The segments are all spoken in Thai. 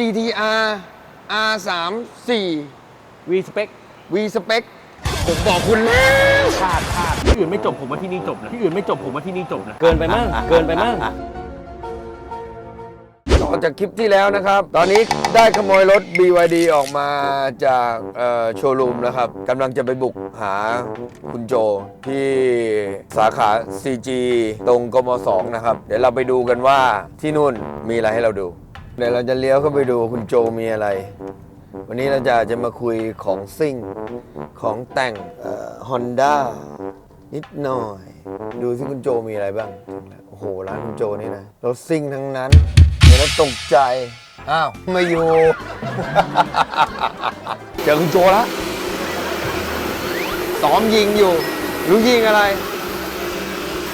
GTR R34 วีสเปค V Spec ผมบอกคุณแล้วพลาดพลาดที่อื่นไม่จบผมว่าที่นี่จบนะที่อื่นไม่จบผมว่าที่นี่จบนะเกินไปมั่งเกินไปมั่งต่อจากคลิปที่แล้วนะครับ ตอนนี้ได้ขโมยรถ BYD ออกมาจากเอ่อโชว์รูมแล้วครับกำลังจะไปบุกหาคุณโจที่สาขา CG ตรงกม2นะครับ เดี๋ยวเราไปดูกันว่าที่นู่นมีอะไรให้เราดู เดี๋ยวเราจะเลี้ยวเข้าไปดูคุณโจมีอะไร วันนี้เราจะจะมาคุยของซิ่ง ของแต่งฮอนด้านิดหน่อย ดูสิคุณโจมีอะไรบ้าง โอ้โห ร้านคุณโจนี่นะรถซิ่งทั้งนั้นเห็นแล้วตกใจ อ้าวไมาอยู่เจอคุณโจแล้วซ้อมยิงอยู่ รู้ยิงอะไร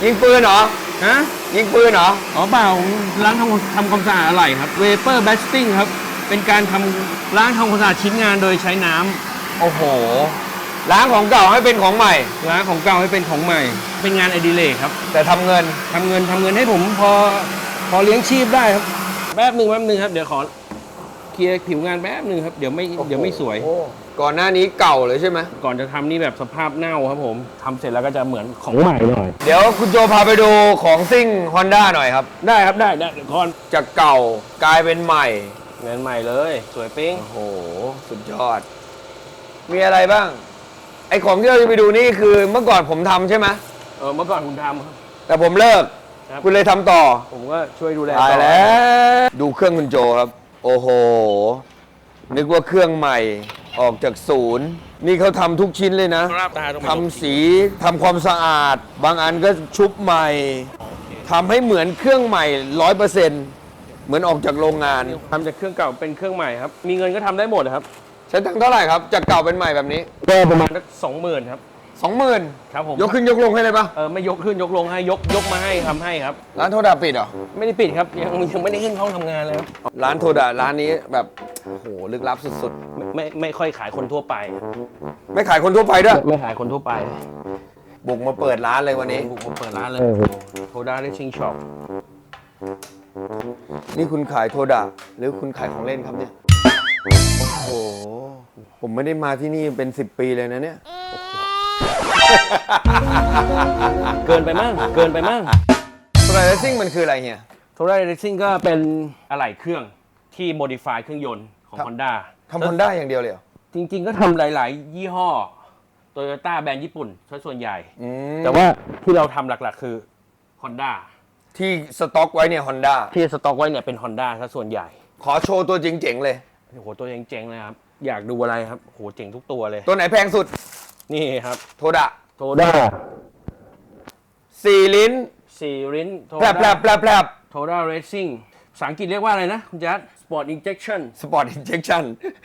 ยิงปืนเหรอ ฮะ ยิงปืนเหรอ อ๋อเปล่าล้างทำทำความสะอาดอะไรครับเวเปอร์แบสติ้งครับ เป็นการทำล้างทำความสะอาดชิ้นงานโดยใช้น้ำโอ้โห ล้างของเก่าให้เป็นของใหม่ ล้างของเก่าให้เป็นของใหม่ เป็นงานอดิเรกครับแต่ทำเงิน ทำเงินทำเงินให้ผมพอพอเลี้ยงชีพได้ครับ แป๊บหนึ่งแป๊บหนึ่งครับ เดี๋ยวขอ เคลียร์ผิวงานแป๊บหนึ่งครับ เดี๋ยวไม่เดี๋ยวไม่สวย โอ้ก่อนหน้านี้เก่าเลยใช่ไหม ก่อนจะทำนี่แบบสภาพเน่าครับผมทำเสร็จแล้วก็จะเหมือนของใหม่หน่อย เดี๋ยวคุณโจพาไปดูของซิ่ง Honda หน่อยครับ ได้ครับได้ได้เดี๋ยวก่อนจากเก่ากลายเป็นใหม่ งานใหม่เลย สวยเป้งโอ้โห สุดยอด มีอะไรบ้าง ไอของที่เราจะไปดูนี่คือเมื่อก่อนผมทำใช่ไหม เออเมื่อก่อนคุณทำครับ แต่ผมเลิก ครับ คุณเลยทำต่อผมก็ช่วยดูแลตายต่อแล้ว ดูเครื่องคุณโจครับ โอ้โห นึกว่าเครื่องใหม่ออกจากศูนย์ นี่เขาทำทุกชิ้นเลยนะครับตาต้องทำสีทำความสะอาด บางอันก็ชุบใหม่ทำให้เหมือนเครื่องใหม่ร้อยเปอร์เซ็นต์เหมือนออกจากโรงงาน ทำจากเครื่องเก่าเป็นเครื่องใหม่ครับ มีเงินก็ทำได้หมดครับ ใช้ตังค์เท่าไหร่ครับ จากเก่าเป็นใหม่แบบนี้ ก็ประมาณสักสองหมื่นครับ สองหมื่นครับผมยกขึ้นยกลงให้เลยปะเออไม่ยกขึ้นยกลงให้ยกยกมาให้ทำให้ครับ ร้านโทดาปิดเหรอ ไม่ได้ปิดครับยังยังไม่ได้ขึ้นห้องทำงานเลยครับร้านโทดาร้านนี้แบบโอ้โหลึกลับสุดไม่ไม่ไม่ค่อยขายคนทั่วไป ๆ ไม่ขายคนทั่วไปด้วย ไม่ขายคนทั่วไปบุกมาเปิดร้านเลยวันนี้บุกมาเปิดร้านเลยโทด้าได้ชิงช็อปนี่คุณขายโทดาหรือคุณขายของเล่นครับเนี่ย โอ้โห ผมไม่ได้มาที่นี่เป็น 10 ปีเลยนะเนี่ย เกินไปมั่งเกินไปมั่งโทดาเรซิ่งมันคืออะไรเฮีย โทด้าเรซิ่งก็เป็นอะไหล่เครื่องที่โมดิฟายเครื่องยนต์ของ ครับ Honda ทำฮอนด้าอย่างเดียวเลยเหรอจริง ๆ ก็ทำหลาย ๆ ยี่ห้อโตโยต้าแบรนด์ญี่ปุ่นซะส่วนใหญ่ อืมแต่ว่าที่เราทำหลัก ๆ คือ Honda ที่สต็อกไว้เนี่ยฮอนด้าที่สต็อกไว้เนี่ยเป็น Honda ซะส่วนใหญ่ ขอโชว์ตัวจริงเจ๋งๆเลย โอ้โห ตัวเจ๋งๆเลยครับ อยากดูอะไรครับโอ้โหเจ๋งทุกตัวเลย ตัวไหนแพงสุด นี่ครับ โทดาโท ด้าสี่ลิ้นสี่ลิ้นโทแผลบแผลด้าบแผลบแผลบโทด้าเรซิ่งภาษาอังกฤษเรียกว่าอะไรนะ คุณแจ๊ดสปอร์ตอินเจคชั่นสปอร์ตอินเจคชั่น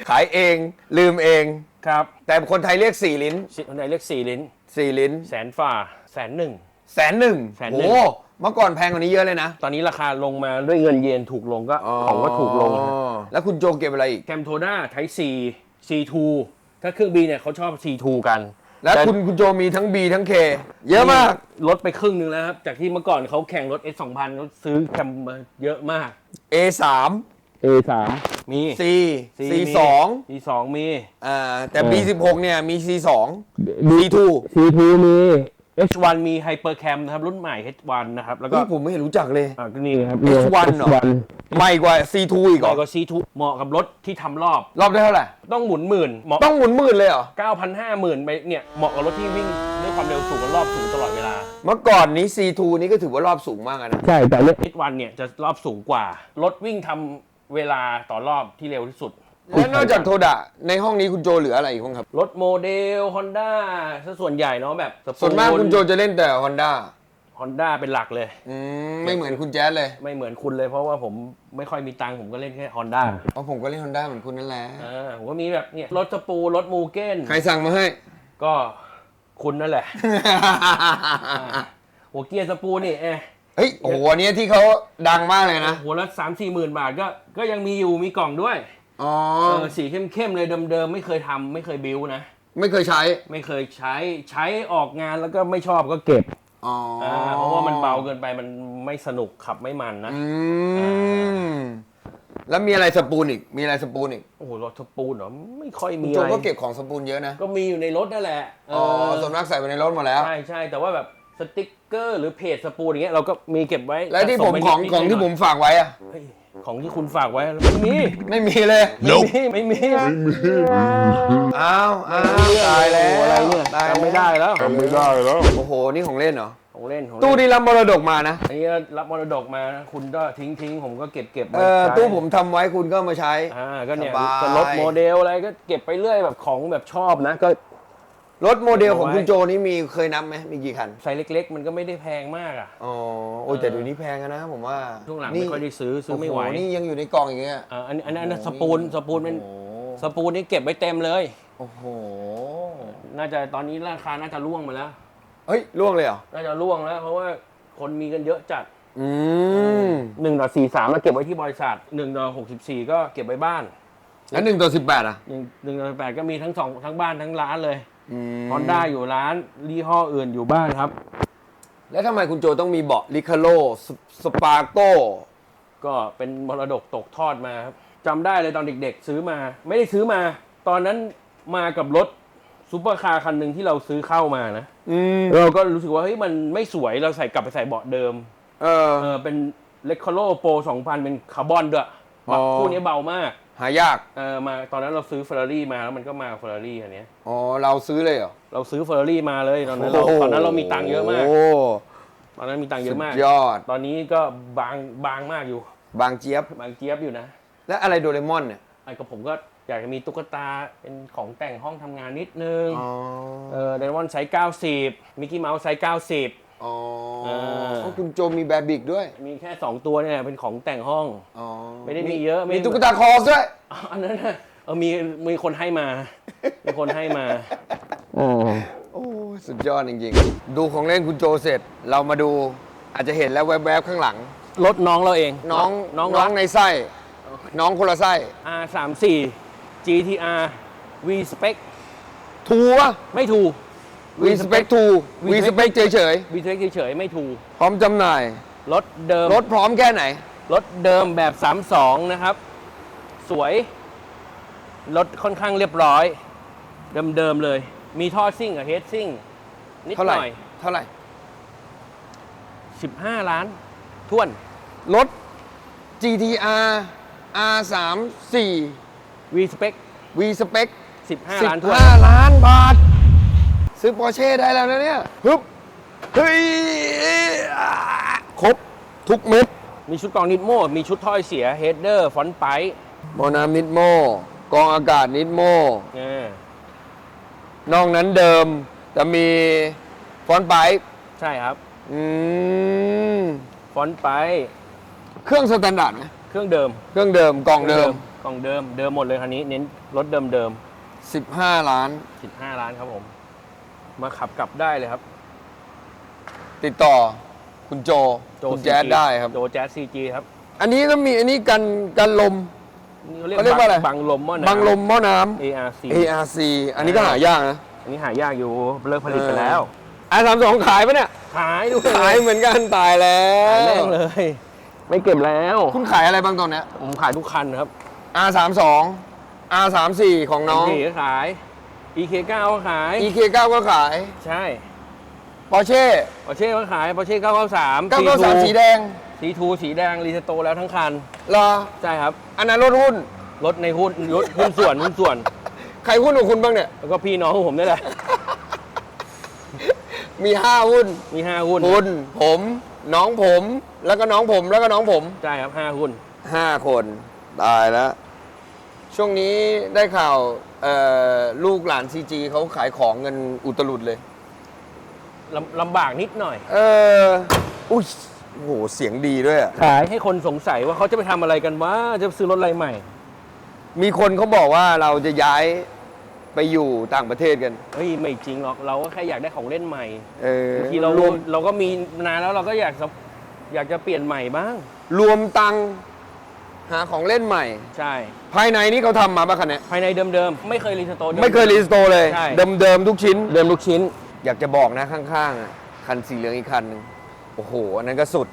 ขายเอง ลืมเอง ครับแต่คนไทยเรียกสี่ลิ้นคนไหนเรียกสี่ลิ้น สี่ลิ้นแสนฝ่าแสนหนึ่ง แสนหนึ่งแสนหนึ่ง โอ้เมื่อก่อนแพงกว่านี้เยอะเลยนะตอนนี้ราคาลงมาด้วยเงินเยนถูกลงก็ของก็ถูกลงอ๋อแล้วคุณโจเก็บอะไรอีก แคมโทด้าไทซี C2 ถ้าเครื่อง B เนี่ยเขาชอบ C2 กัน แล้วคุณคุณโจมีทั้ง B ทั้ง K เยอะมาก ลดไปครึ่งหนึ่งแล้วครับ จากที่เมื่อก่อนเขาแข่งรถ S2000 เขาซื้อแคมมาเยอะมาก A3 A3 มี C C C2 C2 มี อ่าแต่เออ B16 เนี่ยมี C2 C2 C2 มี H1 มี Hypercam นะครับ รุ่นใหม่ H1 นะครับ แล้วก็นี่ผมไม่เห็นรู้จักเลย อ่าก็นี่ครับ H1 เหรอใหม่กว่า C2 อีกเหรต่ออก็ C2 เหมาะกับรถที่ทำรอบ รอบได้เท่าไหร่ ต้องหมุนหมื่นเหมาะต้องหมุนหมื่นเลยเหรอ9,000 50,000ไปเนี่ย เหมาะกับรถที่วิ่งด้วยความเร็วสูงกับรอบสูงตลอดเวลา เมื่อก่อนนี้ C2 นี่ก็ถือว่ารอบสูงมากอะนะ ใช่ แต่เรื่อง H1 เนี่ยจะรอบสูงกว่า รถวิ่งทำเวลาต่อรอบที่เร็วที่สุด แล้วนอกจากโทดะในห้องนี้คุณโจเหลืออะไรอีกบ้างครับ รถโมเดล Honda ซะส่วนใหญ่เนาะแบบสปูส่วนมากคุณโจจะเล่นแต่ Honda Honda เป็นหลักเลยอืมไม่เหมือนคุณแจ๊สเลย ไม่เหมือนคุณเลยเพราะว่าผมไม่ค่อยมีตังค์ผมก็เล่นแค่ Honda เพราะผมก็เล่น Honda เหมือนคุณนั่นแหละอ่าผมก็มีแบบเนี่ยรถสปูรถมูเก้นใครสั่งมาให้ ก็คุณนั่นแหละหัวเกียร์สปูนี่เอะเฮ้ยโอ้โหอันเนี้ยที่เขาดังมากเลยนะหัวละสามสี่หมื่นบาทก็ก็ยังมีอยู่มีกล่องด้วย อ๋อ เออสีเข้มๆเลยเดิมๆไม่เคยทำไม่เคยบิวนะ ไม่เคยใช้ ไม่เคยใช้ใช้ออกงานแล้วก็ไม่ชอบก็เก็บอ๋อออ่าเพราะว่ามันเบาเกินไปมันไม่สนุกขับไม่มันนะ อืม แล้วมีอะไรสปูนอีก มีอะไรสปูนอีกโอ้โหรถสปูนเหรอไม่ค่อยคุณมีโจอะไรก็เก็บของสปูนเยอะนะ ก็มีอยู่ในรถนั่นแหละอ๋อเออส่วนมากใส่ไปในรถหมดแล้ว ใช่ใช่แต่ว่าแบบสติกเกอร์หรือเพจสปูนอย่างเงี้ยเราก็มีเก็บไว้แล้วที่ผมสะสของไว้นิดๆของที่หผน่ยมฝากไว้อะๆเฮ้ย ของที่คุณฝากไว้ไม่มีไม่มีเลย ไม่มีไม่มีอ้าวอ้าวตายแล้วอะไรเนี่ยตายจำไม่ได้แล้วไม่ได้แล้ว โอ้โห นี่ของเล่นเหรอ ของเล่นของตู้เล่นนี้รับมรดกมานะ อันนี้รับมรดกมานะคุณก็ทิ้งทิ้งผมก็เก็บเก็บเออ ใช้ตู้ผมทำไว้คุณก็มาใช้ อ่าก็เนี่ยสบายก็รถโมเดลอะไรก็เก็บไปเรื่อยแบบของแบบชอบนะ ก็ รถโมเดลของเอาไว้คุณโจนี่มีเคยนับไหมมีกี่คันไซส์เล็ก ๆ มันก็ไม่ได้แพงมากอะอ๋อโอ้ยแต่เดี๋ยวนี้แพงอะนะผมว่าช่วงหลังนี่ไม่ค่อยได้ซื้อซื้อไม่ไหวโโนี่ยังอยู่ในกล่องอย่างเงี้ยอ่าอันนี้อันนี้อันนี้สปูนสปูนเป็นโอ้โหสปูนนี่เก็บไว้เต็มเลย โอ้โห น่าจะตอนนี้ราคาน่าจะล่วงมาแล้วเฮ้ยล่วงเลยเหรอน่าจะล่วงแล้ว เพราะว่าคนมีกันเยอะจัดอืมหนึ่งต่อสี่สามเราเก็บไว้ที่บริษัทหนึ่งต่อหกสิบสี่ก็เก็บไว้บ้าน แล้วหนึ่งต่อสิบแปดอะหนึ่งหนึ่งต่อแปดก็มีทั้งสองทั้งบ้านทั้งร้านเลยอืม ฮอนด้าอยู่ร้านยี่ห้ออื่นอยู่บ้านครับ แล้วทำไมคุณโจต้องมีเบาะลิคาโลสปาโก้ก็เป็นมรดกตกทอดมาครับจำได้เลยตอนเด็กๆ ซื้อมา ไม่ได้ซื้อมา ตอนนั้นมากับรถซูเปอร์คาร์คันหนึ่งที่เราซื้อเข้ามานะอืมเราก็รู้สึกว่าเฮ้ยมันไม่สวยเราใส่กลับไปใส่เบาะเดิม เออเออเป็นเลค o โลโปร2000เป็นคาร์บอนด้วยเบาะอ๋อคู่นี้เบามาก หายาก เออมาตอนนั้นเราซื้อเฟอร์รารี่มาแล้วมันก็มาเฟอร์รารี่อันเนี้ยอ๋อ เราซื้อเลยเหรอ เราซื้อเฟอร์รารี่มาเลยตอนนั้นเราตอนนั้นเรามีตังค์เยอะมากโอ้ตอนนั้นมีตังค์เยสุอะดมากยอด ตอนนี้ก็บางบางมากอยู่ บางเจี๊ยบ บางเจี๊ยบอยู่นะและอะไรโดเรมอนเนี่ย ไอ้กับผมก็อยากจะมีตุ๊กตาเป็นของแต่งห้องทำงานนิดนึง อ๋อ เออเดนวอนไซส์90 มิกกี้เมาส์ไซส์90 อ๋อเออเพราะคุณโจมีแบบิกด้วย มีแค่ 2 ตัวเนี่ยเป็นของแต่งห้อง อ๋อไม่ได้มีเยอะไม่ มีตุ๊กตาคอสด้วยอ๋ออันนั้นนะเออมีมีคนให้มา มีคนให้มาโอ้สุดยอดจริงๆ ดูของเล่นคุณโจเสร็จ เรามาดูอาจจะเห็นแล้วแวบๆข้างหลัง รถน้องเราเองน้องน้องน้รัอกงในไส้ น้องคนละไส้ R34 GTR V Spec ทูวะไม่ถูก วีสเปคทูวีสเปคเฉย V Spec เฉยๆไม่ถูกๆพร้อมจำหน่าย รถเดิมรถพร้อมแค่ไหน รถเดิมแบบ 32 นะครับ สวย รถค่อนข้างเรียบร้อย เดิมๆเลย มีท่อซิ่งกับเฮดซิ่งนิดเท่าหไหร่น่อย เท่าไหร่ 15 ล้านท้วน รถ GTR R34 V Spec V Spec 15 ล้านท้วน 15 ล้านบาท ซื้อปอร์เช่ได้แล้วนะเนี่ยฮึบเฮ้ยอ่าครบทุกเม็ดมีชุดกรองนิดโมมีชุดถ้อยเสียเฮดเดอร์ฟอนต์ไปหมอน้ำนิดโมกองอากาศนิดโมเออนอกนั้นเดิมจะมีฟอนต์ไปใช่ครับ อืมฟอนต์ไป เครื่องสแตนดาร์ดไหมเครื่องเดิม เครื่องเดิมกล่องเดิมกล่องเดิม เดิมหมดเลยคันนี้ เน้นรถเดิมเดิม15 ล้านๆ15 ล้านครับผม มาขับกลับได้เลยครับ ติดต่อคุณโจโจคุณแจ๊ด CG ได้ครับ โจแจ๊สซีจีครับอันนี้ก็มีอันนี้กันกันลม นี่เขาเขาเรียกว่าอะไร บังลมหม้อน้ำ บังลมหม้อน้ ARC ำ ARC อันนี้ก็หายากนะ อันนี้หายากอยู่เลิกผลิตไปแล้วอาสามสองขายปะเนี่ย ขายด้วยขายเหมือนกันตายแล้ขายวแม่งเลย ไม่เก็บแล้ว คุณขายอะไรบ้างตอนเนี้ย ผมขายทุกคันครับ R32 R34 ของน้อง นี่ก็ขาย EK9 ก็ขาย EK9 ก็ขายใช่ Porsche ปอร์เช่ก็ขายปอร์เช่993 993สีแดง สีทูสีแดงรีสโตแล้วทั้งคันเหรอใช่ครับ อันนั้นรถหุ้นรถในหุ้นรถหุ้นส่วนหุ้นส่วน ใครหุ้นของคุณบ้างเนี่ย แล้วก็พี่น้องของผมนี่แหละ มี5หุ้น มีห้าหุ้นคุณผมน้องผมแล้วก็น้องผมแล้วก็น้องผม ใช่ครับห้าหุ้น5คนตายแล้ว ช่วงนี้ได้ข่าวเอ่อลูกหลานซีจีเขาขายของเงินอุตลุดเลย ลำลำบากนิดหน่อย เอออุ้ยโอ้โหเสียงดีด้วยอะขายให้คนสงสัยว่าเขาจะไปทำอะไรกันว่าจะซื้อรถอะไรใหม่มีคนเขาบอกว่าเราจะย้ายไปอยู่ต่างประเทศกัน เฮ้ยไม่จริงหรอกเราก็แค่อยากได้ของเล่นใหม่เออบางทีเรารวมเราก็มีนานแล้วเราก็อยากจะอยากจะเปลี่ยนใหม่บ้าง รวมตังค์ หาของเล่นใหม่ ใช่ ภายในนี่เขาทำมาปะคันเนี้ยภายในเดิมๆ ไม่เคยรีสโตร์ดิ ไม่เคยรีสโตร์เลย ใช่ เดิมๆทุกชิ้น เดิมทุกชิ้น อยากจะบอกนะข้างๆอะคันสีเหลืองอีกคันหนึ่งโอ้โห อันนั้นก็สุด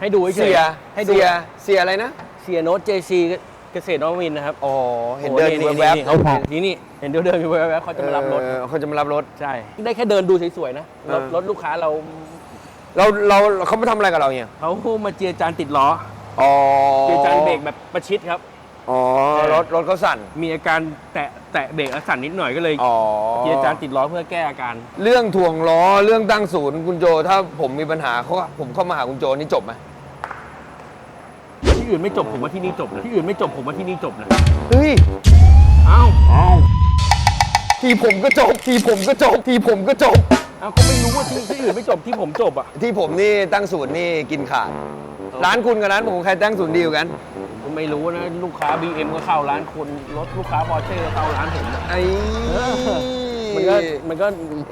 ให้ดูเฉเสียยๆให้ดูเสียเสียอะไรนะ C สียโน้ตเจซีเกษตรนวมินทร์นะครับอ๋อ เห็นเดินโอ้แวบนี่นี่นี่เห็นเดินเดินอยู่แวบๆเขาจะมารับรถ เออเขาจะมารับรถ ใช่ ได้แค่เดินดูสวยๆนะรถเออ รถลูกค้าเราเราเราเขามาทำอะไรกับเราเนี่ย เขามาเจียจานติดล้อ อ๋อเจียจานเบรกแบบประชิดครับ อ๋อรถรถเขาสั่น มีอาการแตะแตะเบรกแล้วสั่นนิดหน่อยก็เลยอ๋อเจียจานติดล้อเพื่อแก้อาการ เรื่องถ่วงล้อเรื่องตั้งศูนย์คุณโจถ้าผมมีปัญหาเขาผมเข้ามาหาคุณโจนี่จบไหมที่อื่นไม่จบผมว่าที่นี่จบนะที่อื่นไม่จบผมว่าที่นี่จบนะเฮ้ยเอ้าทีผมก็จบ ทีผมก็จบ ทีผมก็จบเอ้าก็ไม่รู้ว่าที่ที่อื่นไม่จบที่ผมจบอะที่ผมนี่ตั้งศูนย์นี่กินขาด ร้านคุณกับร้านผมใครตั้งศูนย์ดีกว่ากัน ผมไม่รู้นะ ลูกค้า BM ก็เข้าร้านคุณรถลูกค้าพอเช่ก็เข้าร้านผมนะไอ้มันก็มันก็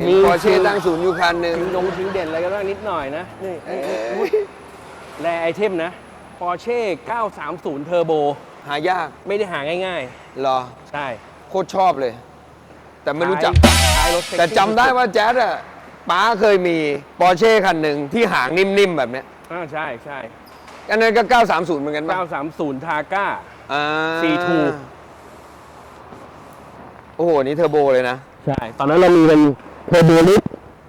มีพอเช่ตั้งศูนย์อยู่คันหนึ่งทิ้งลงทิ้งเด่นอะไรก็ได้นิดหน่อยนะ นี่นี่นี่อุ๊ยแรไอเทมนะ Porsche 930 Turbo หายากไม่ได้หาง่าย เหรอ ๆ ใช่โคตรชอบเลย แต่ไม่รู้จัก ท้ายรถเซ็กซี่แต่จำได้ว่าแจ๊ดอะป้าเคยมีปอร์เช่คันหนึ่งที่หางนิ่มๆแบบเนี้ย อ่าใช่ใช่ อันนั้นก็ 930 เหมือนกันป่ะ930 Targa อ่า C2 โอ้โห นี่เทอร์โบเลยนะ ใช่ ตอนนั้นเรามีเป็นเทอร์โบลุก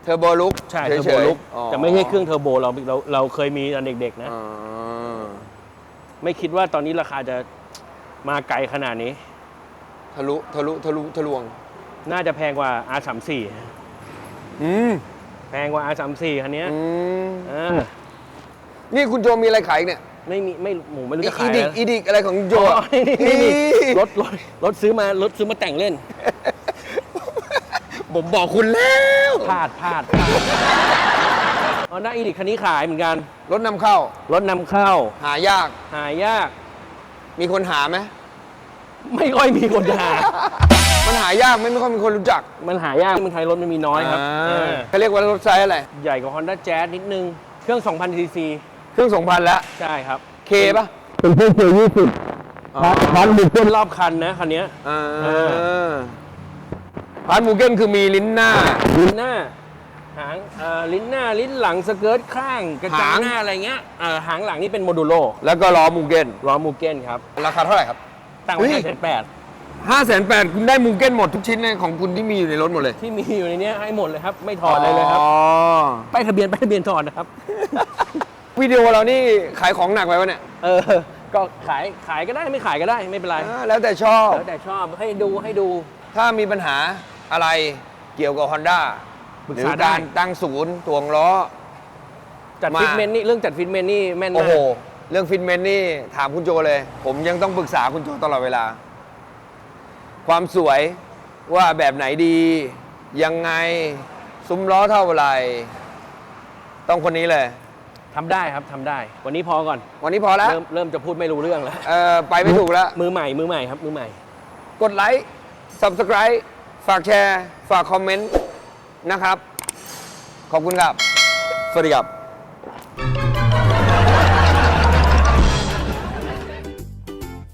เทอร์โบลุกใช่เทอร์โบลุกอ๋อแต่ไม่ใช่เครื่องเทอร์โบเราเราเราเคยมีตอนเด็กๆนะอ๋อไม่คิดว่าตอนนี้ราคาจะมาไกลขนาดนี้ ทะลุ ทะลุ ทะลุ ทะลวง น่าจะแพงกว่า R34 อืม แพงกว่า R34 คันเนี้ยอืมอ่า นี่คุณโจมีอะไรขายอีกเนี่ยไม่มีไม่หมูไม่รู้อีจะขายดิกอะไรอีดิกอะไรของคุณโจอ๋ออะนี่นี่นี่นี่รถรถรถซื้อมารถซื้อมาแต่งเล่นผมบอกคุณแล้วพลาดพลาดพลาดฮอนด้าอีดิคันนี้ขายเหมือนกัน รถนำเข้า รถนำเข้า หายาก หายาก มีคนหาไหมไม่ค่อยมีคนหา มันหายากไหม่ไม่ค่อยมีคนรู้จักมันหายากเมืองไทยรถมันมีน้อยครับาเออเขาเรียกว่ารถไซส์อะไร ใหญ่กว่า Honda Jazz นิดนึง เครื่อง 2,000 ซีซี เครื่อง2,000แล้วใช่ครับเคป่ะเป็นเครื่องเคยี่สิบอ๋อพันบุกเกินรอบคันนะคันเนี้ยอ่าเอพาร์ทมูเก้นคือมีลิ้นหน้า ลิ้นหน้า หางเอ่อลิ้นหน้าลิ้นหลังสเกิร์ตข้างกระจังหางหน้าอะไรเงี้ยเอ่อหางหลังนี่เป็นโมดูโลแล้วก็ล้อมูเก้นล้อมูเก้นครับ ราคาเท่าไหร่ครับตั้งไว้เฮ้ยห้าแสนแปด5 8 0 0 0คุณได้มูเก้นหมดทุกชิ้นเลยของคุณที่มีอยู่ในรถหมดเลย ที่มีอยู่ในเนี้ยให้หมดเลยครับ ไม่ถอดเลยเลยครับอ๋อป้ายทะเบียนป้ายทะเบียนถอดนะครับ วิดีโอเรานี่ขายของหนักไปวะเนี่ยเออ ก็ขายขายก็ได้ไม่ขายก็ได้ไม่เป็นไรอ่าแล้วแต่ชอบ แล้วแต่ชอบให้ดูให้ดู ถ้ามีปัญหาอะไรเกี่ยวกับ Honda ปรึกหรือษาได้ การตั้งศูนย์ถ่วงล้อ จัดมา ฟิตเมนต์นี่เรื่องจัดฟิตเมนต์นี่แม่นโอ้มาโห กเรื่องฟิตเมนต์นี่ถามคุณโจเลย ผมยังต้องปรึกษาคุณโจตลอดเวลา ความสวยว่าแบบไหนดี ยังไง ซุ้มล้อเท่าไหร่ ต้องคนนี้เลย ทำได้ครับทำได้ วันนี้พอก่อน วันนี้พอแล้วเริ่มเริ่มจะพูดไม่รู้เรื่องแล้ว เออไปไม่ถูกแล้ว มือใหม่ มือใหม่ครับ มือใหม่ กดไลค์ Subscribe ฝากแชร์ ฝากคอมเมนต์นะครับ ขอบคุณครับ สวัสดีครับ